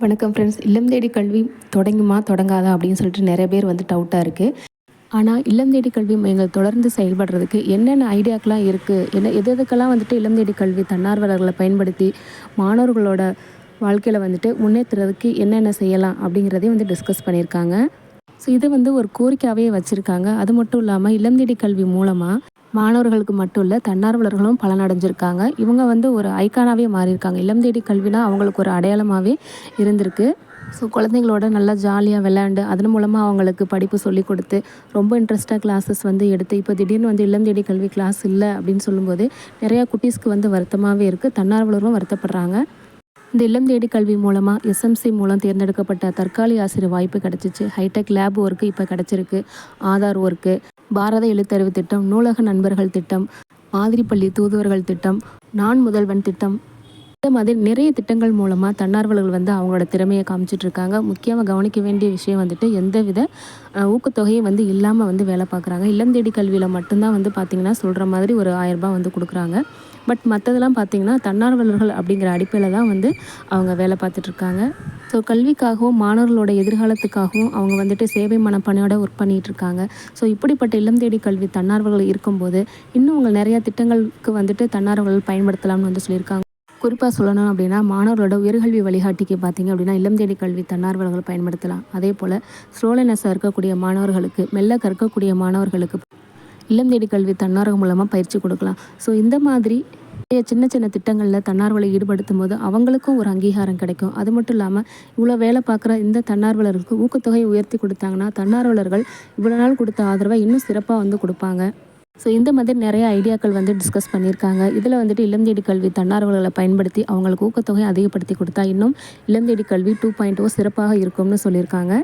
வணக்கம் ஃப்ரெண்ட்ஸ் இல்லம் தேடி கல்வி தொடங்குமா தொடங்காதா அப்படின்னு சொல்லிட்டு நிறைய பேர் வந்து டவுட்டாக இருக்குது ஆனால் இல்லம் தேடி கல்வி மையங்கள் தொடர்ந்து செயல்படுறதுக்கு என்னென்ன ஐடியாக்கெலாம் இருக்குது என்ன எது எதுக்கெல்லாம் வந்துட்டு இல்லம் தேடி கல்வி தன்னார்வலர்களை பயன்படுத்தி மாணவர்களோட வாழ்க்கையில் வந்துட்டு முன்னேற்றுறதுக்கு என்னென்ன செய்யலாம் அப்படிங்கிறதையும் வந்து டிஸ்கஸ் பண்ணியிருக்காங்க. ஸோ இதை வந்து ஒரு கோரிக்கையாகவே வச்சுருக்காங்க. அது மட்டும் இல்லாமல் இளம் தேடி கல்வி மூலமாக மாணவர்களுக்கு மட்டும் இல்லை தன்னார்வலர்களும் பலனடைஞ்சிருக்காங்க. இவங்க வந்து ஒரு ஐக்கானாகவே மாறியிருக்காங்க. இளம் தேடி கல்வினா அவங்களுக்கு ஒரு அடையாளமாகவே இருந்திருக்கு. ஸோ குழந்தைங்களோட நல்லா ஜாலியாக விளையாண்டு அதன் மூலமாக அவங்களுக்கு படிப்பு சொல்லி கொடுத்து ரொம்ப இன்ட்ரெஸ்ட்டாக கிளாஸஸ் வந்து எடுத்து இப்போ திடீர்னு வந்து இல்லம் தேடி கல்வி கிளாஸ் இல்லை அப்படின்னு சொல்லும்போது நிறையா குட்டீஸ்க்கு வந்து வருத்தமாகவே இருக்குது தன்னார்வலரும் வருத்தப்படுறாங்க. இந்த இல்லம் தேடி கல்வி மூலமாக எஸ்எம்சி மூலம் தேர்ந்தெடுக்கப்பட்ட தற்காலிக ஆசிரியர் வாய்ப்பு கிடச்சிச்சு. ஹைடெக் லேப் ஒர்க்கு இப்போ கிடச்சிருக்கு. ஆதார் ஒர்க்கு பாரத எழுத்தறிவு திட்டம் நூலக நண்பர்கள் திட்டம் மாதிரிப்பள்ளி தூதுவர்கள் திட்டம் நான் முதல்வன் திட்டம். இந்த மாதிரி நிறைய திட்டங்கள் மூலமாக தன்னார்வலர்கள் வந்து அவங்களோட திறமையை காமிச்சிட்ருக்காங்க. முக்கியமாக கவனிக்க வேண்டிய விஷயம் வந்துட்டு எந்தவித ஊக்கத்தொகையும் வந்து இல்லாமல் வந்து வேலை பார்க்குறாங்க. இல்லம் தேடி கல்வியில் மட்டும்தான் வந்து பார்த்திங்கன்னா சொல்கிற மாதிரி ஒரு ஆயரரூபா வந்து கொடுக்குறாங்க. பட் மற்றதெல்லாம் பார்த்திங்கன்னா தன்னார்வலர்கள் அப்படிங்கிற அடிப்படையில் தான் வந்து அவங்க வேலை பார்த்துட்ருக்காங்க. ஸோ கல்விக்காகவும் மாணவர்களோட எதிர்காலத்துக்காகவும் அவங்க வந்துட்டு சேவை மனப்பணியோட ஒர்க் பண்ணிகிட்டு இருக்காங்க. ஸோ இப்படிப்பட்ட இல்லம் தேடி கல்வி தன்னார்வர்கள் இருக்கும்போது இன்னும் அவங்க நிறையா திட்டங்களுக்கு வந்துட்டு தன்னார்வர்கள் பயன்படுத்தலாம்னு வந்து சொல்லியிருக்காங்க. குறிப்பாக சொல்லணும் அப்படின்னா மாணவர்களோட உயர்கல்வி வழிகாட்டிக்கு பார்த்திங்க அப்படின்னா இல்லம் தேடி கல்வி தன்னார்வலர்கள் பயன்படுத்தலாம். அதே போல் ஸ்லோலனஸாக இருக்கக்கூடிய மாணவர்களுக்கு மெல்ல கற்கக்கூடிய மாணவர்களுக்கு இல்லம் தேடி கல்வி தன்னார்வம் மூலமாக பயிற்சி கொடுக்கலாம். ஸோ இந்த மாதிரி சின்ன சின்ன திட்டங்களில் தன்னார்வலை ஈடுபடுத்தும் போது அவங்களுக்கும் ஒரு அங்கீகாரம் கிடைக்கும். அது மட்டும் இல்லாமல் இவ்வளோ வேலை பார்க்குற இந்த தன்னார்வலர்களுக்கு ஊக்கத்தொகையை உயர்த்தி கொடுத்தாங்கன்னா தன்னார்வலர்கள் இவ்வளோ நாள் கொடுத்த ஆதரவை இன்னும் சிறப்பாக வந்து கொடுப்பாங்க. ஸோ இந்த மாதிரி நிறைய ஐடியாக்கள் வந்து டிஸ்கஸ் பண்ணியிருக்காங்க. இதில் வந்துட்டு இளந்தேடி கல்வி தன்னார்வலர்களை பயன்படுத்தி அவங்களுக்கு ஊக்கத்தொகை அதிகப்படுத்தி கொடுத்தா இன்னும் இளந்தேடி கல்வி டூ பாயிண்ட் ஓ சிறப்பாக இருக்கும்னு சொல்லியிருக்காங்க.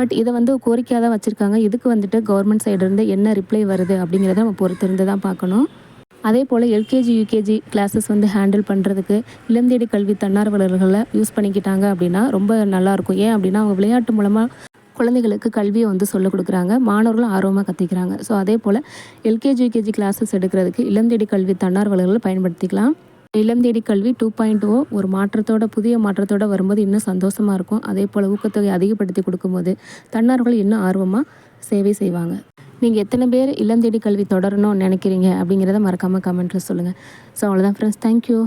பட் இதை வந்து கோரிக்கையாக தான் வச்சுருக்காங்க. இதுக்கு வந்துட்டு கவர்மெண்ட் சைடுலேருந்து என்ன ரிப்ளை வருது அப்படிங்கிறத நம்ம பொறுத்திருந்து தான் பார்க்கணும். அதே போல் எல்கேஜி யூகேஜி கிளாஸஸ் வந்து ஹேண்டில் பண்ணுறதுக்கு இளந்தேடி கல்வி தன்னார்வலர்களை யூஸ் பண்ணிக்கிட்டாங்க அப்படின்னா ரொம்ப நல்லாயிருக்கும் ஏன் அப்படின்னா அவங்க விளையாட்டு மூலமாக குழந்தைகளுக்கு கல்வியை வந்து சொல்லிக் கொடுக்குறாங்க. மாணவர்களும் ஆர்வமாக கற்றுக்கிறாங்க ஸோ அதே போல் எல்கேஜி யூகேஜி கிளாஸஸ் எடுக்கிறதுக்கு இளந்தேடி கல்வி தன்னார்வலர்களை பயன்படுத்திக்கலாம். இளம் தேடி கல்வி டூ பாயிண்ட் ஓ ஒரு மாற்றத்தோட புதிய மாற்றத்தோட வரும்போது இன்னும் சந்தோஷமாக இருக்கும். அதே போல் ஊக்கத்தொகை அதிகப்படுத்தி கொடுக்கும்போது தன்னார்கள் இன்னும் ஆர்வமாக சேவை செய்வாங்க. நீங்கள் எத்தனை பேர் இளம் தேடி கல்வி தொடரணும்னு நினைக்கிறீங்க அப்படிங்கிறத மறக்காமல் கமெண்ட்டில் சொல்லுங்கள் ஸோ அவ்வளோதான் ஃப்ரெண்ட்ஸ் தேங்க்யூ